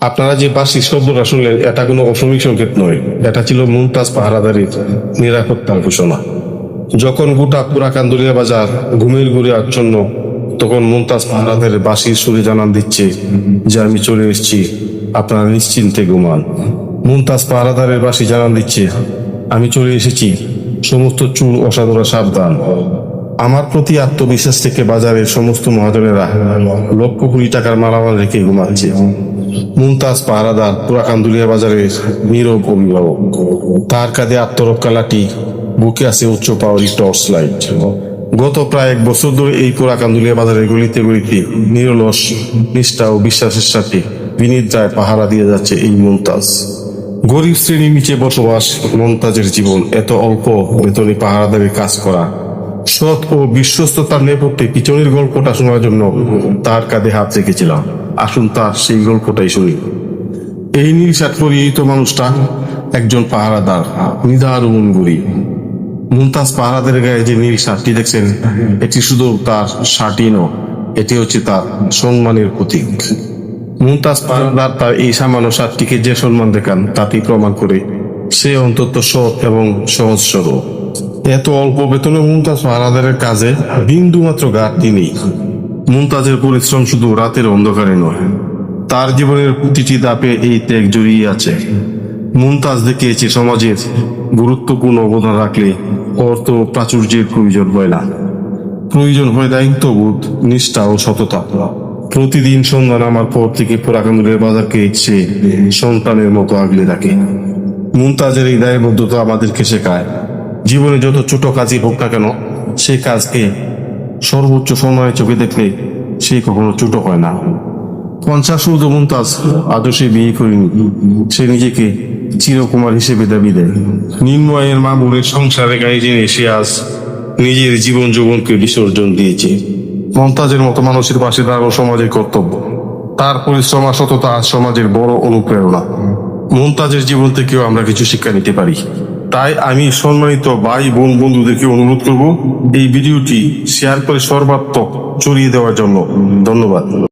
আপনারা যে বার্ষিক শব্দটা শুনলেন এটা কোনো অশ্রমিক সংকেত নয়। এটা ছিল মুমতাজ পাহারাদারির নিরাপত্তার ঘোষণা। যখন গোটা পুরাকান্দুলিয়া বাজার ঘুমের ঘুরে আচ্ছন্ন, তখন মুমতাজ পাহারাদের বাসির সুরে জানান দিচ্ছে যে, আমি চলে এসেছি। আপনারা নিশ্চিন্তে ঘুমান। মুমতাজ পাহারাদারের বাসি জানান দিচ্ছে, আমি চলে এসেছি। সমস্ত চুল অসাধুরা সাবধান। আমার প্রতি আত্মবিশ্বাস থেকে বাজারের সমস্ত মহাজনেরা লক্ষ কোটি টাকার মালামাল রেখে ঘুমাচ্ছে। মুমতাজ পাহারাদার পুরাকান্দুলিয়া বাজারের নীরব অভিভাবক। তার কাঁধে আত্মরক্ষা লাঠি, বুকে আছে উচ্চ পাওয়ারি টর্চ লাইট। গত প্রায় এক বছর ধরে এই পুরাকান্দুলিয়া বাজারের গলিতে গলিতে নিরলস নিষ্ঠা ও বিশ্বাসের সাথে বিনিদ্রায় পাহারা দিয়ে যাচ্ছে এই মুমতাজ। গরিব শ্রেণির নিচে বসবাস মমতাজের জীবন, এত অল্প বেতনে পাহারাদারের কাজ করা সৎ ও বিশ্বস্ততার নেপথ্যে পিছনের গল্পটা শোনার জন্য তার কাঁধে হাত রেখেছিলাম। আসুন তার সেই গল্পটাই শুনি। এই নীল শার্ট পরিহিত মানুষটা একজন পাহারাদার মন গরিব মুমতাজ পাহারাদের গায়ে যে নীল শার্টটি দেখছেন, এটি শুধু তার শার্টই নয়, এটি হচ্ছে তার সম্মানের প্রতীক। মুমতাজ পাহারাদার তার এই সামান্য শার্টটিকে যে সম্মান দেখান, তাতেই প্রমাণ করে সে অন্তত সৎ এবং সহজ সরল এত অল্প বেতনে মুমতাজ পাহারাদারের কাজে বিন্দু মাত্র ঘাটতি নেই। মুমতাজের পরিশ্রম শুধু রাতের অন্ধকারে নয়, তার জীবনের প্রতিটি দাপে এই ত্যাগ জড়িয়ে আছে। মুমতাজ দেখিয়েছে সমাজের গুরুত্বপূর্ণ অবদান রাখলে অর্থ প্রাচুর্যের প্রয়োজন হয় না। প্রয়োজন হয় দায়িত্ববোধ, নিষ্ঠা ও সততা। প্রতিদিন সন্ধ্যা নামার পর থেকে পুরাকান্দুলের বাজারকে সে সন্তানের মতো আগলে রাখে। মুমতাজের এই দায়বদ্ধতা আমাদেরকে শেখায়। জীবনে যত ছোট কাজই হোক না কেন, সেই কাজকে সর্বোচ্চ সময়ে চোখে দেখলে সে কখনো ছোট হয় না। পঞ্চাশ ঊর্ধ্ব মুমতাজ আদৌ বিয়ে করেনি সে নিজেকে চিরকুমার হিসেবে দাবি দেয়। নিম্ন আয়ের মামুরের সংসারে গাড়ি জেনে সে আজ নিজের জীবন যৌবনকে বিসর্জন দিয়েছে। মমতাজের মতো মানুষের পাশে দাঁড়ানো সমাজের কর্তব্য। তার পরিশ্রম সততা আজ সমাজের বড় অনুপ্রেরণা। মমতাজের জীবন থেকেও আমরা কিছু শিক্ষা নিতে পারি। তাই আমি সম্মানিত ভাই, বোন, বন্ধুদেরকে অনুরোধ করব এই ভিডিওটি শেয়ার করে সর্বাত্মক চড়িয়ে দেওয়ার জন্য। ধন্যবাদ।